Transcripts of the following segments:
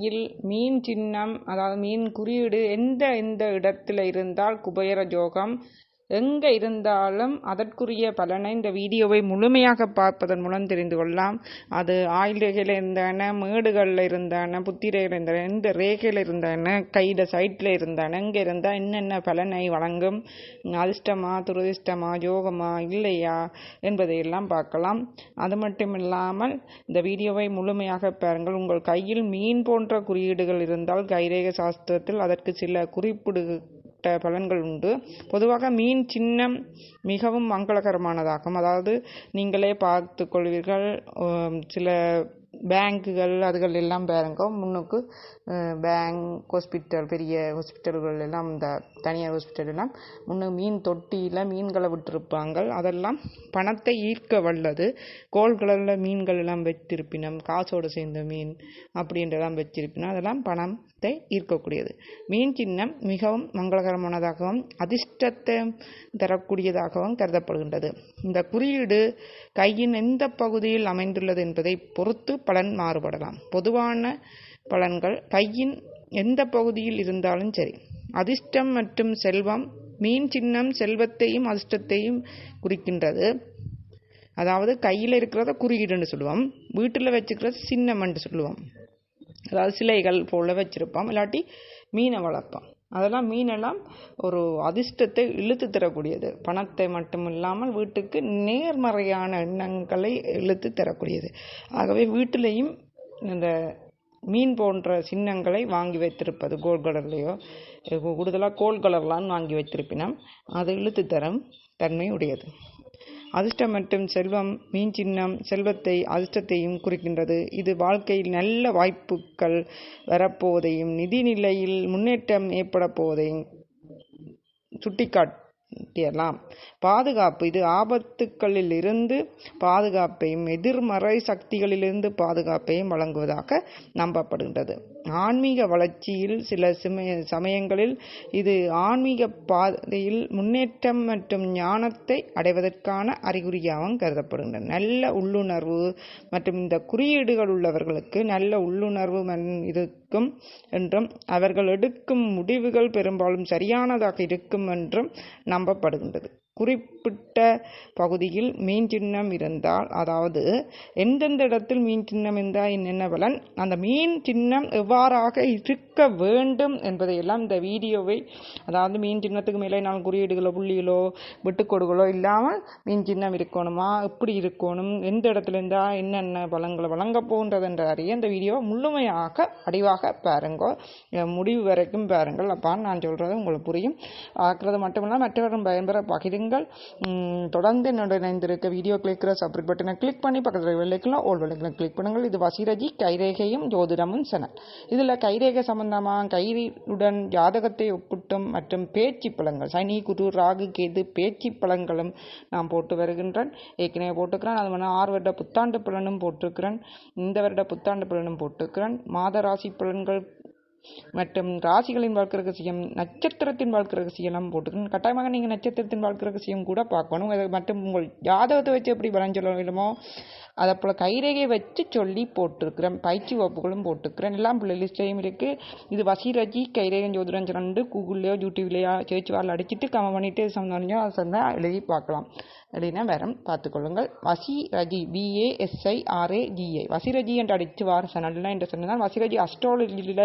இல் மீன் சின்னம் அதாவது மீன் குறியீடு எந்த எந்த இடத்துல இருந்தால் குபேர ஜோகம் எங்கே இருந்தாலும் அதற்குரிய பலனை இந்த வீடியோவை முழுமையாக பார்ப்பதன் மூலம் தெரிந்து கொள்ளலாம். அது ஆயில் ரேகையில் இருந்தான மேடுகளில் இருந்தான புத்திரையில் இருந்தான இந்த ரேகையில் இருந்தான கையில் சைட்டில் இருந்தான எங்கே இருந்தால் என்னென்ன பலனை வழங்கும் அதிர்ஷ்டமா துரதிர்ஷ்டமா யோகமா இல்லையா என்பதையெல்லாம் பார்க்கலாம். அது மட்டும் இல்லாமல் இந்த வீடியோவை முழுமையாக பாருங்கள். உங்கள் கையில் மீன் போன்ற குறியீடுகள் இருந்தால் கைரேக சாஸ்திரத்தில் அதற்கு சில குறிப்பிடு பலன்கள் உண்டு. பொதுவாக மீன் சின்னம் மிகவும் மங்களகரமானதாகும். அதாவது நீங்களே பார்த்து கொள்வீர்கள் சில பேங்குகள் அதுகள் எல்லாம் பாருங்க. முன்னுக்கு பேங்க் ஹாஸ்பிட்டல் பெரிய ஹாஸ்பிட்டல்கள் எல்லாம் இந்த தனியார் ஹாஸ்பிட்டல் எல்லாம் முன்னு மீன் தொட்டியில் மீன்களை விட்டிருப்பாங்க. அதெல்லாம் பணத்தை ஈர்க்க வல்லது. கோல் கலரில் மீன்கள் எல்லாம் வச்சிருப்பினம் காசோடு சேர்ந்த மீன் அப்படின்றதெல்லாம் வச்சிருப்பினோம் அதெல்லாம் பணத்தை ஈர்க்கக்கூடியது. மீன் சின்னம் மிகவும் மங்களகரமானதாகவும் அதிர்ஷ்டத்தை தரக்கூடியதாகவும் கருதப்படுகின்றது. இந்த குறியீடு கையின் எந்த பகுதியில் அமைந்துள்ளது என்பதை பொறுத்து பலன் மாறுபடலாம். பொதுவான பலன்கள் கையின் எந்த பகுதியில் இருந்தாலும் சரி. அதிர்ஷ்டம் மற்றும் செல்வம் மீன் சின்னம் செல்வத்தையும் அதிர்ஷ்டத்தையும் குறிக்கின்றது. அதாவது கையில் இருக்கிறத குறியீடுன்னு சொல்லுவோம். வீட்டில் வச்சுக்கிறது சின்னம்ன்ட்டு சொல்லுவோம். அதாவது சிலைகள் போல வச்சுருப்போம். இல்லாட்டி மீனை வளர்ப்போம். அதெல்லாம் மீனெல்லாம் ஒரு அதிர்ஷ்டத்தை இழுத்து தரக்கூடியது. பணத்தை மட்டும் இல்லாமல் வீட்டுக்கு நேர்மறையான எண்ணங்களை இழுத்து தரக்கூடியது. ஆகவே வீட்டிலையும் இந்த மீன் போன்ற சின்னங்களை வாங்கி வைத்திருப்பது கோல் கலர்லேயோ கூடுதலாக கோல் கலர்லாம் வாங்கி வைத்திருப்பினோம். அது இழுத்து தரும் தன்மை உடையது. அதிர்ஷ்டம் மற்றும் செல்வம் மீன் சின்னம் செல்வத்தை அதிர்ஷ்டத்தையும் குறிக்கின்றது. இது வாழ்க்கையில் நல்ல வாய்ப்புகள் வரப்போவதையும் நிதி நிலையில் முன்னேற்றம் ஏற்பட போவதையும் சுட்டிக்காட்டியலாம். பாதுகாப்பு இது ஆபத்துக்களில் இருந்து பாதுகாப்பையும் எதிர்மறை சக்திகளிலிருந்து பாதுகாப்பையும் வழங்குவதாக நம்பப்படுகின்றது. ஆன்மீக வளர்ச்சியில் சில சமய சமயங்களில் இது ஆன்மீக பாதையில் முன்னேற்றம் மற்றும் ஞானத்தை அடைவதற்கான அறிகுறியாகவும் கருதப்படுகின்றன. நல்ல உள்ளுணர்வு மற்றும் இந்த குறியீடுகள் உள்ளவர்களுக்கு நல்ல உள்ளுணர்வு இருக்கும் என்றும் அவர்கள் எடுக்கும் முடிவுகள் பெரும்பாலும் சரியானதாக இருக்கும் என்றும் நம்பப்படுகின்றது. குறிப்பிட்ட பகுதியில் மீன் சின்னம் இருந்தால் அதாவது எந்தெந்த இடத்தில் மீன் சின்னம் இருந்தால் என்னென்ன பலன்? அந்த மீன் சின்னம் எவ்வாறாக இருக்க வேண்டும் என்பதையெல்லாம் இந்த வீடியோவை அதாவது மீன் சின்னத்துக்கு மேலே நான் குறியீடுகளோ புள்ளிகளோ விட்டுக்கொடுகளோ இல்லாமல் மீன் சின்னம் இருக்கணுமா? எப்படி இருக்கணும்? எந்த இடத்துல இருந்தால் என்னென்ன பலன்களை வழங்க போகின்றதுன்ற அறிய இந்த வீடியோவை முழுமையாக அடிவாக பாருங்கோ. முடிவு வரைக்கும் பாருங்கள். அப்பான்னு நான் சொல்கிறது உங்களுக்கு புரியும். பார்க்குறது மட்டுமில்லாமல் மற்றவரும் பயன்பெற பகிருங்கள். தொடர்ந்து என்னோட இணைந்திருக்க வீடியோ கிளிக்கிற சப்ரேட் பட்டனை கிளிக் பண்ணி பக்கத்தில் வெள்ளைக்கலாம் ஓல் வெள்ளைக்கலாம் கிளிக் பண்ணுங்கள். இது வசிரஜி கைரேகையும் ஜோதிடமும் சேனல். இதில் கைரேகை சம்பந்தமாக கைரியுடன் ஜாதகத்தை ஒப்பிட்டும் மற்றும் பேச்சு பழங்கள் சனி குரு ராகு கேது பேச்சு பழங்களும் நான் போட்டு வருகின்றேன். ஏற்கனவே போட்டுக்கிறேன் அது மாதிரி ஆறு வருட புத்தாண்டு பலனும் போட்டிருக்கிறேன். இந்த வருட புத்தாண்டு பலனும் போட்டிருக்கிறேன். மாத ராசி பலன்கள் மற்றும் ராசிகளின் வாழ்க்கை ரகசியம் நட்சத்திரத்தின் வாழ்க்கை ரகசியம்லாம் போட்டுக்கணும். கட்டாயமாக நீங்கள் நட்சத்திரத்தின் வாழ்க்கை ரகசியம் கூட பார்க்கணும். அது மற்றும் உங்கள் ஜாதகத்தை வச்சு எப்படி பலன் சொல்ல வேண்டுமோ அதை போல் கைரேகையை வச்சு சொல்லி போட்டிருக்கிறேன். பயிற்சி வகுப்புகளும் போட்டிருக்கிறேன். எல்லாம் லிஸ்ட்லையும் இருக்குது இது வசீரஜி கைரேகன் ஜோதிடம் ரெண்டு கூகுள்லேயோ யூடியூப்லேயோ சேர்ச்சி வாரில் அடிச்சுட்டு கமெண்ட் பண்ணிட்டு சொன்னோம் சொன்னால் எழுதி பார்க்கலாம். அப்படின்னா வரம் பார்த்துக்கொள்ளுங்கள் வசி ரஜி பிஏஎஸ்ஐஆர்ஏஜிஐ வசிரஜி என்று அடித்து வார சேனலில் என்று சொன்னால் வசிரஜி அஸ்ட்ராலஜியில்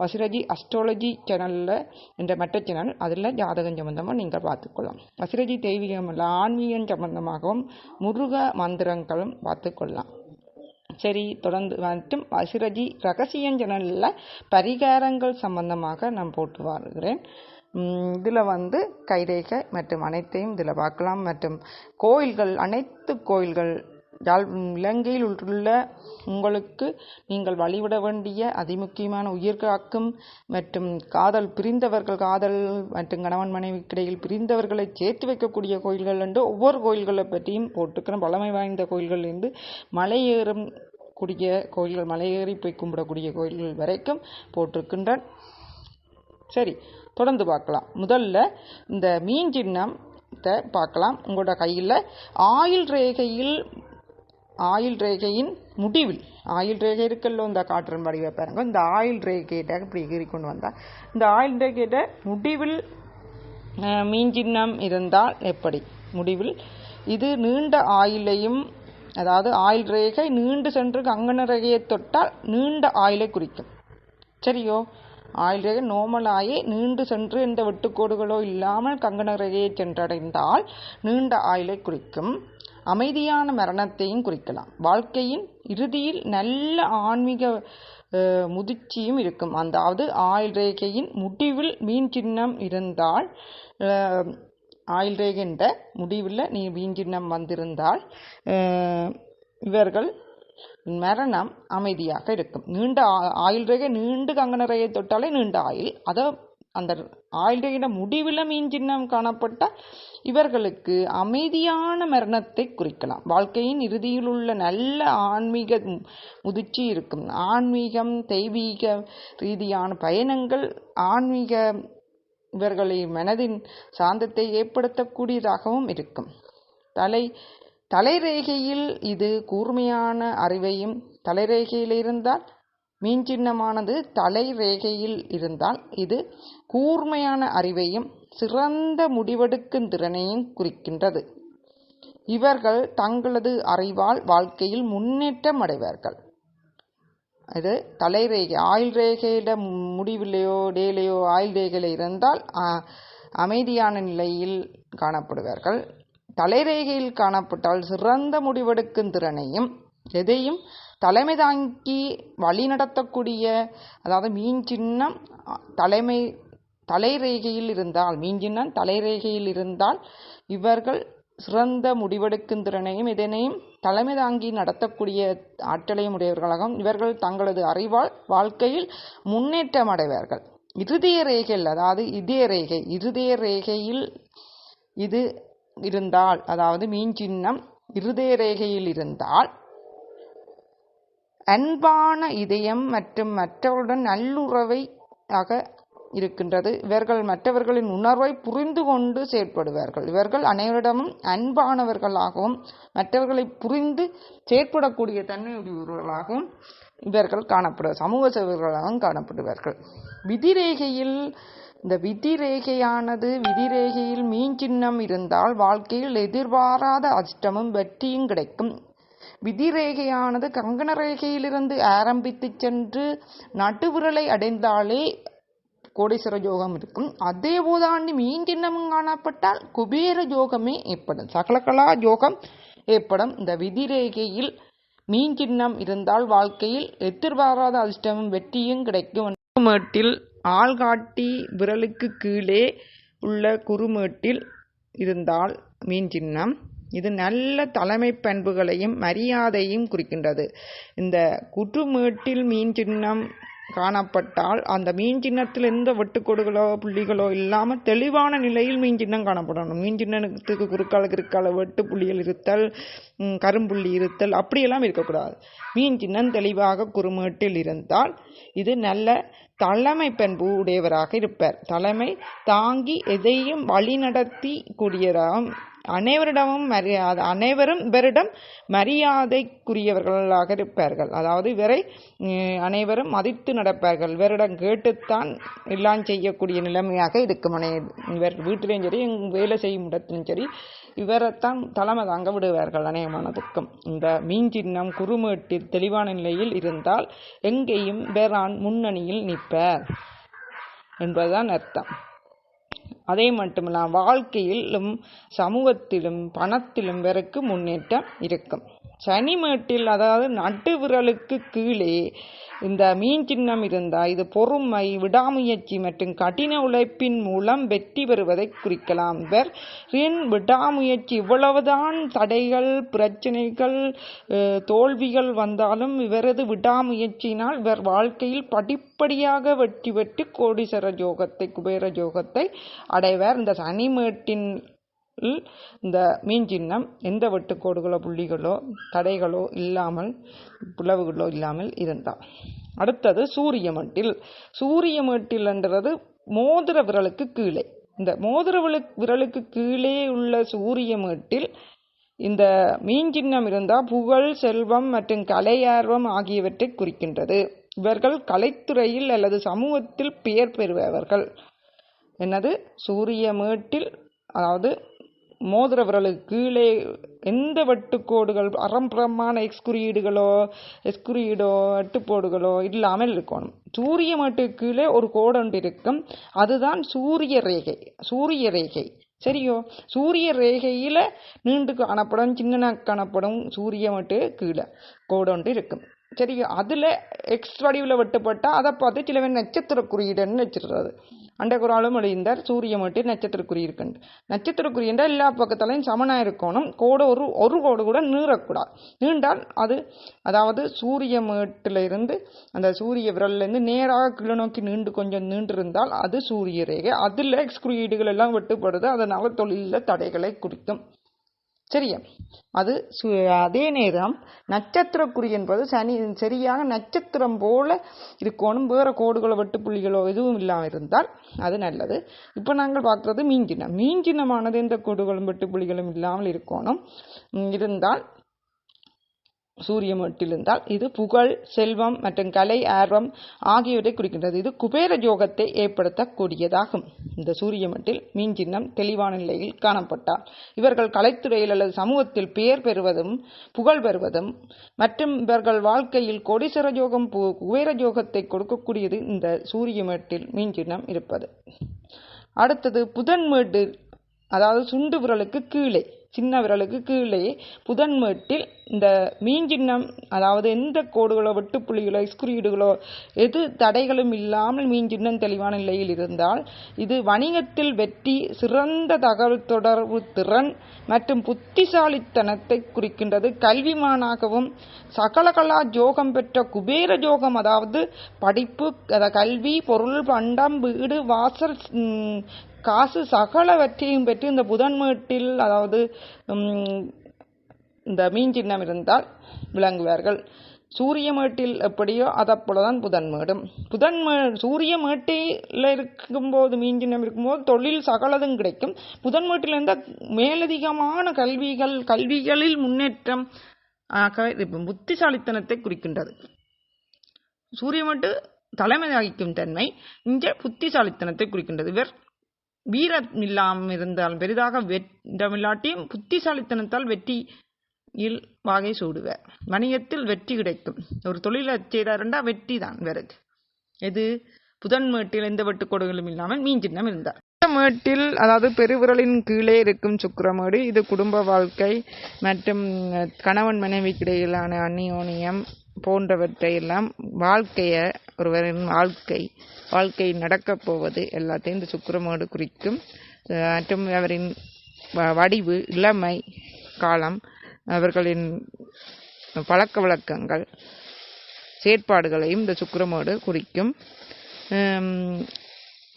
வசிரஜி அஸ்ட்ராலஜி சேனலில் என்ற மற்ற சேனல் அதில் ஜாதகம் சம்பந்தமாக நீங்கள் பார்த்துக்கொள்ளலாம் வசிரஜி தெய்வீகம் அல்ல ஆன்மீகம் சம்பந்தமாகவும் முருக மந்திரங்களும் பார்த்துக்கொள்ளலாம் சரி தொடர்ந்து மற்றும் வசிரஜி ரகசியம் சேனலில் பரிகாரங்கள் சம்பந்தமாக நான் போட்டு வருகிறேன். இதில் வந்து கைரேகை மற்றும் அனைத்தையும் இதில் பார்க்கலாம். மற்றும் கோயில்கள் அனைத்து கோயில்கள் யாழ் இலங்கையில் உள்ள உங்களுக்கு நீங்கள் வழிவிட வேண்டிய அதிமுக்கியமான உயிர் காக்கும் மற்றும் காதல் பிரிந்தவர்கள் காதல் மற்றும் கணவன் மனைவிக்கிடையில் பிரிந்தவர்களை சேர்த்து வைக்கக்கூடிய கோயில்கள் என்று ஒவ்வொரு கோயில்களை பற்றியும் போட்டுக்கிறோம். பழமை வாய்ந்த கோயில்கள் இருந்து மலையேறும் கூடிய கோயில்கள் மலையேறி போய் கும்பிடக்கூடிய கோயில்கள் வரைக்கும் போட்டிருக்கின்றன. சரி தொடர்ந்து பார்க்கலாம். முதல்ல இந்த மீன் சின்னத்தை பார்க்கலாம். உங்களோட கையில் ஆயில் ரேகையில் ஆயில் ரேகையின் முடிவில் ஆயில் ரேகை இருக்கல்லோ இந்த காற்றன் வடிவை பாருங்க. இந்த ஆயில் ரேகையிட்ட இப்படி கீறி கொண்டு வந்தால் இந்த ஆயில் ரேகையிட்ட முடிவில் மீன் சின்னம் இருந்தால் எப்படி? முடிவில். இது நீண்ட ஆயிலையும் அதாவது ஆயில் ரேகை நீண்டு சென்று கங்கண ரேகையை தொட்டால் நீண்ட ஆயிலை குறிக்கும். சரியோ? ஆயுள் ரேகை நோமலாயே நீண்டு சென்று எந்த வெட்டுக்கோடுகளோ இல்லாமல் கங்கண ரேகையை சென்றடைந்தால் நீண்ட ஆயுளை குறிக்கும். அமைதியான மரணத்தையும் குறிக்கலாம். வாழ்க்கையின் இறுதியில் நல்ல ஆன்மீக முதிர்ச்சியும் இருக்கும். அதாவது ஆயுள் ரேகையின் முடிவில் மீன் சின்னம் இருந்தால் ஆயுள் ரேகைன்ற முடிவில் நீ மீன் சின்னம் வந்திருந்தால் இவர்கள் மரணம் அமைதியாக இருக்கும். நீண்ட ஆ- ஆயுள் ரேகை நீண்டு கங்கனரையை ரேகை தொட்டாலே நீண்ட ஆயுள். அதை அந்த ஆயுள் ரேகையிட முடிவில் மீன் சின்னம் காணப்பட்டால் இவர்களுக்கு அமைதியான மரணத்தை குறிக்கலாம். வாழ்க்கையின் இறுதியில் உள்ள நல்ல ஆன்மீக முதிர்ச்சி இருக்கும். ஆன்மீகம் தெய்வீக ரீதியான பயணங்கள் ஆன்மீக இவர்களின் மனதின் சாந்தத்தை ஏற்படுத்தக்கூடியதாகவும் இருக்கும். தலை தலைரேகையில் இது கூர்மையான அறிவையும் தலைரேகையில் இருந்தால் மீன் சின்னமானது தலைரேகையில் இருந்தால் இது கூர்மையான அறிவையும் சிறந்த முடிவெடுக்கும் திறனையும் குறிக்கின்றது. இவர்கள் தங்களது அறிவால் வாழ்க்கையில் முன்னேற்றம் அடைவார்கள். இது தலைரேகை ஆயுள் ரேகையில மு- முடிவிலையோ டேலையோ ஆயுள் ரேகையில் இருந்தால் அமைதியான நிலையில் காணப்படுவார்கள். தலைரேகையில் காணப்பட்டால் சிறந்த முடிவெடுக்கும் திறனையும் எதையும் தலைமை தாங்கி வழி நடத்தக்கூடிய அதாவது மீன் சின்னம் தலைமை தலைரேகையில் இருந்தால் மீன் சின்னம் தலைரேகையில் இருந்தால் இவர்கள் சிறந்த முடிவெடுக்கும் திறனையும் இதனையும் தலைமை தாங்கி நடத்தக்கூடிய ஆற்றலையும் உடையவர்களாகவும் இவர்கள் தங்களது அறிவால் வாழ்க்கையில் முன்னேற்றம் அடைவார்கள். இருதய ரேகையில் அதாவது இதய ரேகை இருதய ரேகையில் இது இருந்தால் அதாவது மீன் சின்னம் இருதய ரேகையில் இருந்தால் அன்பான இதயம் மற்றும் மற்றவருடன் நல்லுறவை ஆக இருக்கின்றது. இவர்கள் மற்றவர்களின் உணர்வை புரிந்து கொண்டு செயற்படுவார்கள். இவர்கள் அனைவரிடமும் அன்பானவர்களாகவும் மற்றவர்களை புரிந்து செயற்படக்கூடிய தன்மையுடையவர்களாகவும் இவர்கள் காணப்படுவார் சமூக சேவர்களாகவும் காணப்படுவார்கள். விதிரேகையில் இந்த விதிரேகையானது விதிரேகையில் மீன் சின்னம் இருந்தால் வாழ்க்கையில் எதிர்பாராத அதிர்ஷ்டமும் வெற்றியும் கிடைக்கும். விதிரேகையானது கங்கண ரேகையிலிருந்து ஆரம்பித்து சென்று நட்டுவிரலை அடைந்தாலே கோடீஸ்வர யோகம் இருக்கும். அதே போதாண்டி மீன் சின்னமும் காணப்பட்டால் குபேர யோகமே ஏற்படும். சகலகலா யோகம் ஏற்படும். இந்த விதிரேகையில் மீன் சின்னம் இருந்தால் வாழ்க்கையில் எதிர்பாராத அதிர்ஷ்டமும் வெற்றியும் கிடைக்கும். மேட்டில் ஆள்காட்டி விரலுக்கு கீழே உள்ள குறுமேட்டில் இருந்தால் மீன் சின்னம். இது நல்ல தலைமை பண்புகளையும் மரியாதையும் குறிக்கின்றது. இந்த குற்றுமேட்டில் மீன் சின்னம் காணப்பட்டால் அந்த மீன் சின்னத்தில் எந்த வெட்டுக்கோடுகளோ புள்ளிகளோ இல்லாமல் தெளிவான நிலையில் மீன் சின்னம் காணப்படணும். மீன் சின்னத்துக்கு குறுக்கால கிறுக்கால வெட்டு புள்ளிகள் இருத்தல் கரும்புள்ளி இருத்தல் அப்படியெல்லாம் இருக்கக்கூடாது. மீன் சின்னம் தெளிவாக குறுமேட்டில் இருந்தால் இது நல்ல தலைமை பண்பு உடையவராக இருப்பார். தலைமை தாங்கி எதையும் வழிநடத்தி கூடியதாகவும் அனைவரிடமும் மரியாதை அனைவரும் இவரிடம் மரியாதைக்குரியவர்களாக இருப்பார்கள். அதாவது இவரை அனைவரும் மதித்து நடப்பார்கள். இவரிடம் கேட்டுத்தான் எல்லாம் செய்யக்கூடிய நிலைமையாக இருக்கும். அனை இவர் வீட்டிலையும் சரி வேலை செய்யும் இடத்திலும் சரி இவரைத்தான் தலைமை தாங்க விடுவார்கள் அநேகமானதுக்கும். இந்த மீன் சின்னம் குறுமேட்டில் தெளிவான நிலையில் இருந்தால் எங்கேயும் வேறான் முன்னணியில் நிற்பார் என்பதுதான் அர்த்தம். அதே மட்டுமில்லாம வாழ்க்கையிலும் சமூகத்திலும் பணத்திலும் வரைக்கு முன்னேற்றம் இருக்கும். சனிமேட்டில் அதாவது நட்டு விரலுக்கு கீழே இந்த மீன் சின்னம் இருந்தால் இது பொறுமை விடாமுயற்சி மற்றும் கடின உழைப்பின் மூலம் வெற்றி பெறுவதை குறிக்கலாம். இவரின் விடாமுயற்சி இவ்வளவுதான் தடைகள் பிரச்சனைகள் தோல்விகள் வந்தாலும் இவரது விடாமுயற்சியினால் இவர் வாழ்க்கையில் படிப்படியாக வெற்றி பெற்று கோடீஸ்வர யோகத்தை குபேர யோகத்தை அடைவர். இந்த சனிமேட்டின் இந்த மீன் சின்னம் எந்த வெட்டுக்கோடுகளோ புள்ளிகளோ தடைகளோ இல்லாமல் பிளவுகளோ இல்லாமல் இருந்தால் அடுத்தது சூரிய மட்டில். சூரிய மட்டில் என்றது மோதிர விரலுக்கு கீழே. இந்த மோதிர விரலுக்கு கீழே உள்ள சூரிய மேட்டில் இந்த மீன் சின்னம் இருந்தால் புகழ் செல்வம் மற்றும் கலையார்வம் ஆகியவற்றை குறிக்கின்றது. இவர்கள் கலைத்துறையில் அல்லது சமூகத்தில் பெயர் பெறுபவர்கள். என்னது? சூரிய மேட்டில் அதாவது மோதிர விரலுக்கு கீழே எந்த வெட்டுக்கோடுகள் அறம்புறமான எக்ஸ் எஸ்குறியீடோ எஸ் வெட்டுப்போடுகளோ இல்லாமல் இருக்கணும். சூரிய மேட்டுக்கு கீழே ஒரு கோடு ஒன்று இருக்கும். அதுதான் சூரிய ரேகை சூரிய ரேகை. சரியோ? சூரிய ரேகையில் நீண்டு காணப்படும் சின்ன காணப்படும் சூரிய மட்டு கீழே கோடு ஒன்று இருக்கும். சரியோ? அதில் எக்ஸ் வடிவில் வெட்டுப்பட்டால் அதை பார்த்து சில பேர் நட்சத்திர குறியீடுன்னு வச்சிடுறது. அண்டகுராலும் எழுந்தார் சூரிய மட்டு நட்சத்திரக்குறி இருக்குண்டு என்றால் எல்லா பக்கத்துலையும் சமனாக இருக்கணும். கோடு ஒரு ஒரு கோடு கூட நீறக்கூடாது. நீண்டால் அது அதாவது சூரிய மேட்டிலிருந்து அந்த சூரிய விரல்லேருந்து நேராக கீழே நோக்கி நீண்டு கொஞ்சம் நீண்டிருந்தால் அது சூரிய ரேகை. அதில் எக்ஸ்குரியீடுகள் எல்லாம் வெட்டுப்படுது. அதனால் தொழிலில் தடைகளை குறிக்கும். சரியா? அது சு அதே நேரம் நட்சத்திரக்குறி என்பது சனி சரியாக நட்சத்திரம் போல இருக்கணும். வேறு கோடுகளோ வெட்டுப்புள்ளிகளோ எதுவும் இல்லாமல் இருந்தால் அது நல்லது. இப்போ நாங்கள் பார்க்குறது மீஞ்சினம் மீஞ்சினமானது எந்த கோடுகளும் வெட்டுப்புள்ளிகளும் இல்லாமல் இருக்கணும். இருந்தால் சூரிய மட்டில் இது புகழ் செல்வம் மற்றும் கலை ஆர்வம் ஆகியவற்றை குறிக்கின்றது. இது குபேர ஜோகத்தை ஏற்படுத்தக்கூடியதாகும். இந்த சூரிய மட்டில் மீன் சின்னம் தெளிவான நிலையில் காணப்பட்டார் இவர்கள் கலைத்துறையில் அல்லது சமூகத்தில் பெயர் பெறுவதும் புகழ் பெறுவதும் மற்றும் இவர்கள் வாழ்க்கையில் கொடிசர ஜோகம் குபேர ஜோகத்தை கொடுக்கக்கூடியது இந்த சூரிய மட்டில் மீன் சின்னம் இருப்பது. அடுத்தது புதன் புதன்மேட்டு அதாவது சுண்டு விரலுக்கு கீழே. சின்ன விரலுக்கு கீழே புதன்மேட்டில் இந்த மீன் சின்னம் அதாவது எந்த கோடுகளோ வெட்டுப்புள்ளிகளோ எக்ஸ்குறியீடுகளோ எது தடைகளும் இல்லாமல் மீன் சின்னம் தெளிவான நிலையில் இருந்தால் இது வணிகத்தில் வெற்றி சிறந்த தகவல் தொடர்பு திறன் மற்றும் புத்திசாலித்தனத்தை குறிக்கின்றது. கல்விமானாகவும் சகலகலா ஜோகம் பெற்ற குபேர ஜோகம் அதாவது படிப்பு கல்வி பொருள் பண்டம் வீடு வாசல் காசு சகலவற்றையும் பெற்று இந்த புதன்மேட்டில் அதாவது இந்த மீன் சின்னம் இருந்தால் விளங்குவார்கள். சூரிய மேட்டில் எப்படியோ அதப்போலதான் புதன்மேடும் புதன்மே சூரிய மேட்டில் இருக்கும்போது மீன் சின்னம் இருக்கும்போது தொழில் சகலதும் கிடைக்கும். புதன்மேட்டில் இருந்தால் மேலதிகமான கல்விகள் கல்விகளில் முன்னேற்றம் புத்திசாலித்தனத்தை குறிக்கின்றது. சூரிய மேட்டு தலைமை வகிக்கும் தன்மை இங்கே புத்திசாலித்தனத்தை குறிக்கின்றது. இவர் வீரம் இல்லாமல் இருந்தாலும் பெரிதாக வெற்றமில்லாட்டியும் புத்திசாலித்தனத்தால் வெற்றியில் வாகை சூடுவர். வணிகத்தில் வெற்றி கிடைக்கும். ஒரு தொழிலை செய்தாருண்டா வெற்றி தான் வேறது. இது புதன் மேட்டில் எந்த வெட்டுக்கோடுகளும் இல்லாமல் மீன் சின்னம் இருந்தார். மேட்டில் அதாவது பெருவிரலின் கீழே இருக்கும் சுக்கரமேடு இது குடும்ப வாழ்க்கை மற்றும் கணவன் மனைவிக்கு இடையிலான அந்நியோனியம் போன்றவற்றையெல்லாம் வாழ்க்கையை ஒருவரின் வாழ்க்கை வாழ்க்கை நடக்கப் போவது எல்லாத்தையும் இந்த சுக்கரமோடு குறிக்கும். மற்றும் அவரின் வடிவு இளமை காலம் அவர்களின் பழக்க வழக்கங்கள் செயற்பாடுகளையும் இந்த சுக்கரமோடு குறிக்கும்.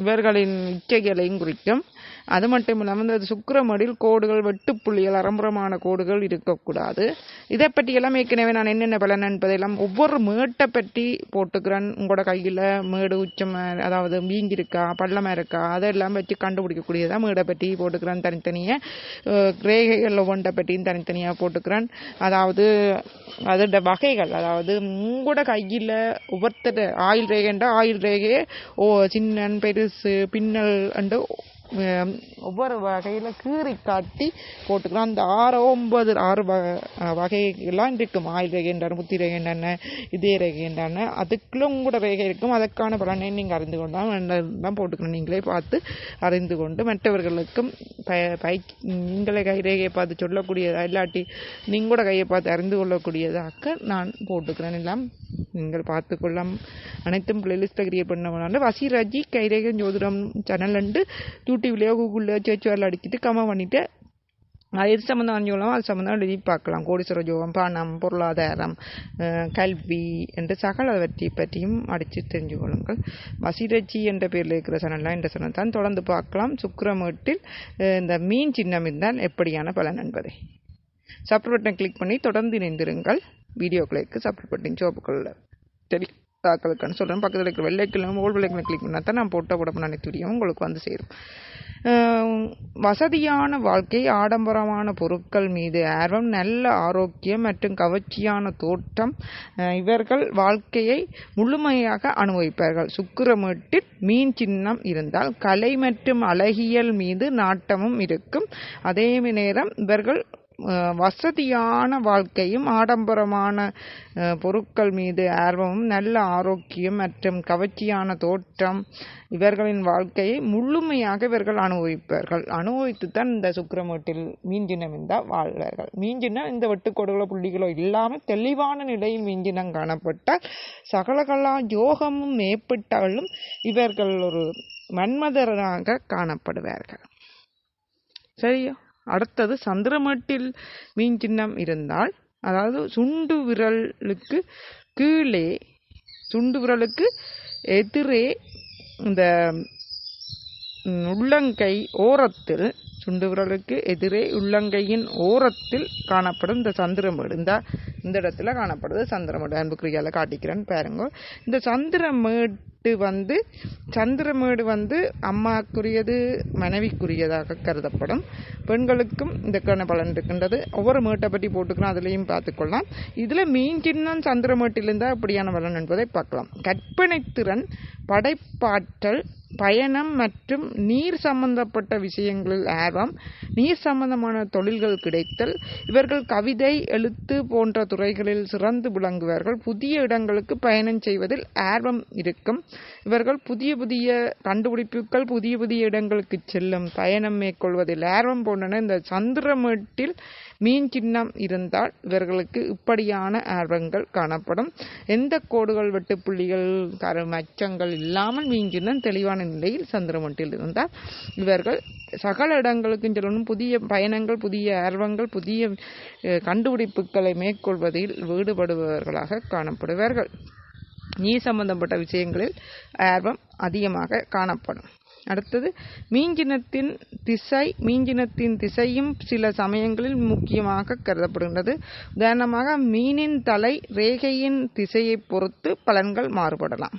இவர்களின் இச்சைகளையும் குறிக்கும். அது மட்டும் இல்லாமல் இந்த சுக்கிரமடில் கோடுகள் வெட்டுப்புள்ளிகள் அறம்புறமான கோடுகள் இருக்கக்கூடாது. இதை பற்றியெல்லாம் ஏற்கனவே நான் என்னென்ன பலன் என்பதையெல்லாம் ஒவ்வொரு மேட்டை பற்றி போட்டுக்கிறேன். உங்களோட கையில் மேடு உச்சம் அதாவது வீங்கி இருக்கா பள்ளமாக இருக்கா அதெல்லாம் வச்சு கண்டுபிடிக்கக்கூடியதான் மேடை பற்றி போட்டுக்கிறேன் தனித்தனியாக ரேகைகள் ஒவ்வொன்றை பற்றியும் தனித்தனியாக போட்டுக்கிறேன். அதாவது அதோட வகைகள் அதாவது உங்களோட கையில் ஒவ்வொருத்தர் ஆயில் ரேகைன்ற ஆயில் ரேகையே ஓ சின்ன பெரு பெருசு பின்னல் அண்டு ஒவ்வொரு வகையில் கீறி காட்டி போட்டுக்கலாம் அந்த ஆறு ஒன்பது ஆறு வ வகைகள்லாம் இருக்கும். ஆயில் ரேகைன்றான முத்தி ரேகைன்றான இதே ரேகைன்றான அதுக்குள்ளும் கூட ரேகை இருக்கும். அதற்கான பலனை நீங்கள் அறிந்து கொண்டால் தான் போட்டுக்கணும். நீங்களே பார்த்து அறிந்து கொண்டு மற்றவர்களுக்கும் ப பை நீங்களே கை ரேகையை பார்த்து சொல்லக்கூடியதா இல்லாட்டி நீங்களோட கையை பார்த்து அறிந்து கொள்ளக்கூடியதாக நான் போட்டுக்கிறேன். எல்லாம் நீங்கள் பார்த்துக்கொள்ளலாம் அனைத்தும் பிளேலிஸ்ட்டை கிரியேட் பண்ணவனால வசிராஜி கைரேகன் ஜோதிடம் சேனல் அண்டு யூடியூப்லேயோ கூகுள்லேயோ சேர்ச் வரல அடிக்கிட்டு கமெண்ட் பண்ணிவிட்டு அது எது சம்மந்தம் அறிஞ்சுக்கலாமோ அது சம்மந்தம் எழுதி பார்க்கலாம். கோடீஸ்வர ஜோகம் பணம் பொருளாதாரம் கல்வி என்று சகலவற்றை பற்றியும் அடித்து தெரிஞ்சு கொள்ளுங்கள். வசிரச்சி என்ற பேரில் இருக்கிற சனல்லாம் இந்த சனல் தான். தொடர்ந்து பார்க்கலாம். சுக்கிரமேட்டில் இந்த மீன் சின்னம் இருந்தால் எப்படியான பலன் என்பதை. சப்ஸ்கிரைப் பட்டன் கிளிக் பண்ணி தொடர்ந்து இணைந்திருங்கள். வீடியோக்களுக்கு சப்ஸ்கிரைப் பட்டன் சோப்புக்குள்ள தெரியும் தாக்களுக்குன்னு சொல்கிறேன் பக்கத்தில் இருக்கிற வெள்ளைக்கிழமை ஓல் வெள்ளைக்கிழமை கிளிக் பண்ணால் தான் நான் போட்ட உடம்பு நினைத்து வீடியோ உங்களுக்கு வந்து சேரும். வசதியான வாழ்க்கை ஆடம்பரமான பொருட்கள் மீது ஆர்வம் நல்ல ஆரோக்கியம் மற்றும் கவர்ச்சியான தோற்றம் இவர்கள் வாழ்க்கையை முழுமையாக அனுபவிப்பார்கள். சுக்கிரமேட்டில் மீன் சின்னம் இருந்தால் கலை மற்றும் அழகியல் மீது நாட்டமும் இருக்கும். அதே நேரம் இவர்கள் வசதியான வாழ்க்கையும் ஆடம்பரமான பொருட்கள் மீது ஆர்வமும் நல்ல ஆரோக்கியம் மற்றும் கவர்ச்சியான தோற்றம் இவர்களின் வாழ்க்கையை முழுமையாக இவர்கள் அனுபவிப்பார்கள். அனுபவித்து தான் இந்த சுக்கிரமேட்டில் மீஞ்சினம் இருந்தால் வாழ்வார்கள். மீஞ்சினம் இந்த வெட்டுக்கோடுகளோ புள்ளிகளோ இல்லாமல் தெளிவான நிலையில் மீஞ்சினம் காணப்பட்டால் சகலகலா யோகமும் மேற்பட்டாலும் இவர்கள் ஒரு மன்மதராக காணப்படுவார்கள். சரியா? அடுத்தது சந்திரமட்டில் மீன் சின்னம் இருந்தால் அதாவது சுண்டு விரலுக்கு கீழே சுண்டு விரலுக்கு எதிரே இந்த உள்ளங்கை ஓரத்தில் சுண்டு விரலுக்கு எதிரே உள்ளங்கையின் ஓரத்தில் காணப்படும் இந்த சந்திரமேடு இந்த இந்த இடத்துல காணப்படுது சந்திரமேடு அன்புக்குரியால காட்டிக்கிறேன்னு பாருங்க. இந்த சந்திரமேடு வந்து சந்திரமேடு வந்து அம்மாக்குரியது மனைவிக்குரியதாக கருதப்படும். பெண்களுக்கும் இதுக்கான பலன் இருக்கின்றது. ஒவ்வொரு மேட்டை பற்றி போட்டுக்கிறோம் அதுலேயும் பார்த்துக்கொள்ளலாம். இதில் மீன் சின்னம் சந்திரமேட்டிலிருந்தால் அப்படியான பலன் என்பதை பார்க்கலாம். கற்பனை திறன் படைப்பாற்றல் பயணம் மற்றும் நீர் சம்பந்தப்பட்ட விஷயங்களில் ஆர்வம் நீர் சம்பந்தமான தொழில்கள் கிடைத்தல் இவர்கள் கவிதை எழுத்து போன்ற துறைகளில் சிறந்து விளங்குவார்கள். புதிய இடங்களுக்கு பயணம் செய்வதில் ஆர்வம் இருக்கும். இவர்கள் புதிய புதிய கண்டுபிடிப்புகள் புதிய புதிய இடங்களுக்கு செல்லும் பயணம் மேற்கொள்வதில் ஆர்வம் போன்றன இந்த சந்திரமேட்டில் மீன் சின்னம் இருந்தால் இவர்களுக்கு இப்படியான ஆர்வங்கள் காணப்படும். எந்த கோடுகள் வெட்டுப்புள்ளிகள் கரு மச்சங்கள் இல்லாமல் மீன் சின்னம் தெளிவான நிலையில் சந்திரமட்டில் இருந்தால் இவர்கள் சகல இடங்களுக்கும் சொல்லணும் புதிய பயணங்கள் புதிய ஆர்வங்கள் புதிய கண்டுபிடிப்புகளை மேற்கொள்வதில் ஈடுபடுபவர்களாக காணப்படுவார்கள். நீர் சம்பந்தப்பட்ட விஷயங்களில் ஆர்வம் அதிகமாக காணப்படும். அடுத்தது மீஞ்சினத்தின் திசை மீஞ்சினத்தின் திசையும் சில சமயங்களில் முக்கியமாக கருதப்படுகின்றது. உதாரணமாக மீனின் தலை ரேகையின் திசையை பொறுத்து பலன்கள் மாறுபடலாம்.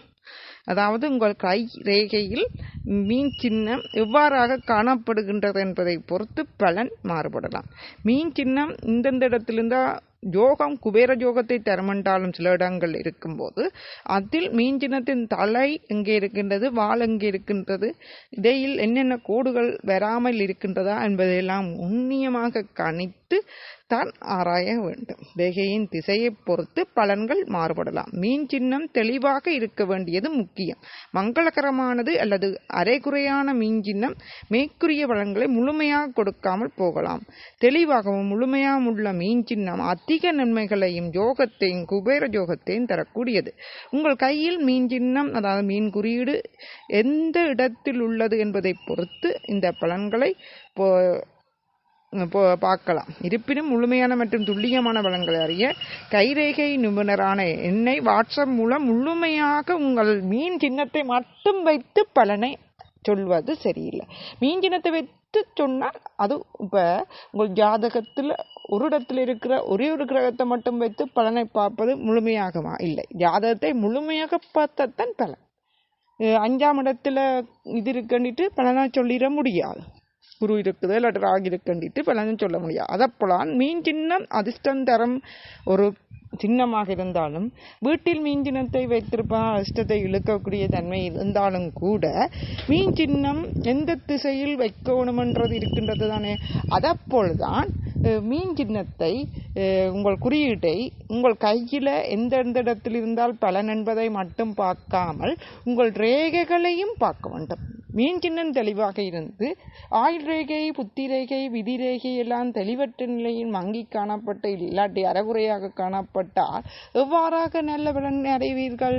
அதாவது உங்கள் கை ரேகையில் மீன் சின்னம் எவ்வாறாக காணப்படுகின்றது என்பதை பொறுத்து பலன் மாறுபடலாம். மீன் சின்னம் இந்தந்த இடத்திலிருந்தா யோகம் குபேர யோகத்தை தரமென்றாலும் சில இடங்கள் இருக்கும்போது அதில் மீஞ்சினத்தின் தலை எங்கே இருக்கின்றது வால் எங்கே இருக்கின்றது இடையில் என்னென்ன கோடுகள் வராமல் இருக்கின்றதா என்பதையெல்லாம் உண்ணியமாக கணித்து தான் ஆராய வேண்டும். தேகையின் திசையை பொறுத்து பலன்கள் மாறுபடலாம். மீன் சின்னம் தெளிவாக இருக்க வேண்டியது முக்கியம். மங்களகரமானது அல்லது அரைகுறையான மீன் சின்னம் மேற்குரிய பலன்களை முழுமையாக கொடுக்காமல் போகலாம். தெளிவாகவும் முழுமையாகவும் உள்ள மீன் சின்னம் அதிக நன்மைகளையும் யோகத்தையும் குபேர யோகத்தையும் தரக்கூடியது. உங்கள் கையில் மீன் சின்னம் அதாவது மீன் குறியீடு எந்த இடத்தில் உள்ளது என்பதை பொறுத்து இந்த பலன்களை போ பார்க்கலாம். இருப்பினும் முழுமையான மற்றும் துல்லியமான பலன்களை அறிய கைரேகை நிபுணரான என்னை வாட்ஸ்அப் மூலம் முழுமையாக உங்கள் மீன் சின்னத்தை மட்டும் வைத்து பலனை சொல்வது சரியில்லை. மீன் சின்னத்தை வைத்து சொன்னால் அது இப்போ உங்கள் ஜாதகத்தில் ஒரு இடத்துல இருக்கிற ஒரே ஒரு கிரகத்தை மட்டும் வைத்து பலனை பார்ப்பது முழுமையாகுமா? இல்லை. ஜாதகத்தை முழுமையாக பார்த்தாதான் பலன். அஞ்சாம் இடத்துல இது இருக்குன்னுட்டு பலனா சொல்லிட முடியாது. குரு இருக்குது இல்லாட்டி ராகு இருக்குன்னுட்டு பலனும் சொல்ல முடியாது. அதப்போலான் மீன் சின்னம் அதிர்ஷ்டம் தரம் ஒரு சின்னமாக இருந்தாலும் வீட்டில் மீன் சின்னத்தை வைத்திருப்பான் அதிர்ஷ்டத்தை இழுக்கக்கூடிய தன்மை இருந்தாலும் கூட மீன் சின்னம் எந்த திசையில் வைக்கணுமென்றது இருக்கின்றது தானே? அதப்போல்தான் மீன் சின்னத்தை உங்கள் குறியீட்டை உங்கள் கையில் எந்தெந்த இடத்தில் இருந்தால் பலன் என்பதை மட்டும் பார்க்காமல் உங்கள் ரேகைகளையும் பார்க்க வேண்டும். மீன் தெளிவாக இருந்து ஆயுள் ரேகை புத்தி ரேகை விதி ரேகை எல்லாம் தெளிவற்ற நிலையில் மங்கி காணப்பட்டு இல்லாட்டி அறகுறையாக காணப்பட்டால் எவ்வாறாக நல்ல பலன் அடைவீர்கள்?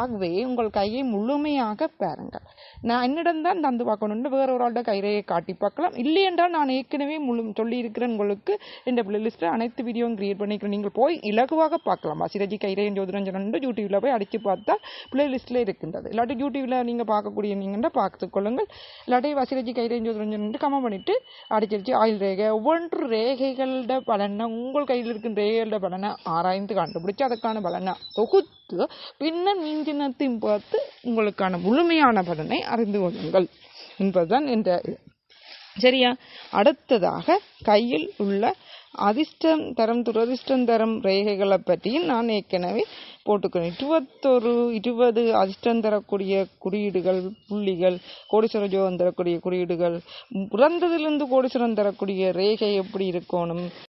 ஆகவே உங்கள் கையை முழுமையாக பாருங்கள். நான் என்னிடம் தந்து பார்க்கணும்னு வேற ஒரு ஆள்கிட்ட கைரையை காட்டி பார்க்கலாம். இல்லை என்றால் நான் ஏற்கனவே முழு சொல்லியிருக்கிறேன் உங்களுக்கு. இந்த பிளேலிஸ்ட்டில் அனைத்து வீடியோவும் கிரியேட் பண்ணிக்கிறேன். நீங்கள் போய் இலகுவாக பார்க்கலாம். சிரஜி கைரையன் ஜோதிரஞ்சனன் யூடியூப்பில் போய் அடித்து பார்த்தா பிளேலிஸ்ட்டில் இருக்கின்றது. இல்லாட்டி யூடியூப்பில் நீங்கள் பார்க்கக்கூடிய நீங்கள் பார்த்து கொள்ளுங்கள் இல்லாட்டி வசிரஜி கைரேஞ்சு தெரிஞ்சு கம்ம பண்ணிட்டு அடிச்சிருச்சு. ஆயுள் ரேகை. ஒவ்வொன்று ரேகைகளோட பலனை உங்கள் கையில் இருக்கும் ரேகைகளோட பலனை ஆராய்ந்து கண்டுபிடிச்சு அதுக்கான பலனை தொகுத்து பின்னர் மிஞ்சினத்தையும் பார்த்து உங்களுக்கான முழுமையான பலனை அறிந்து கொள்ளுங்கள் என்பதுதான் என்ற சரியா? அடுத்ததாக கையில் உள்ள அதிர்ஷ்டம் தரம் துரதிர்ஷ்டம் தரம் ரேகைகளை பற்றியும் நான் ஏற்கனவே போட்டுக்கிறேன். இருபத்தொரு இருபது அதிர்ஷ்டம் தரக்கூடிய குறியீடுகள் புள்ளிகள் கோடீஸ்வர ஜோகம் தரக்கூடிய குறியீடுகள் பிறந்ததிலிருந்து கோடீஸ்வரம் தரக்கூடிய ரேகை எப்படி இருக்கணும்?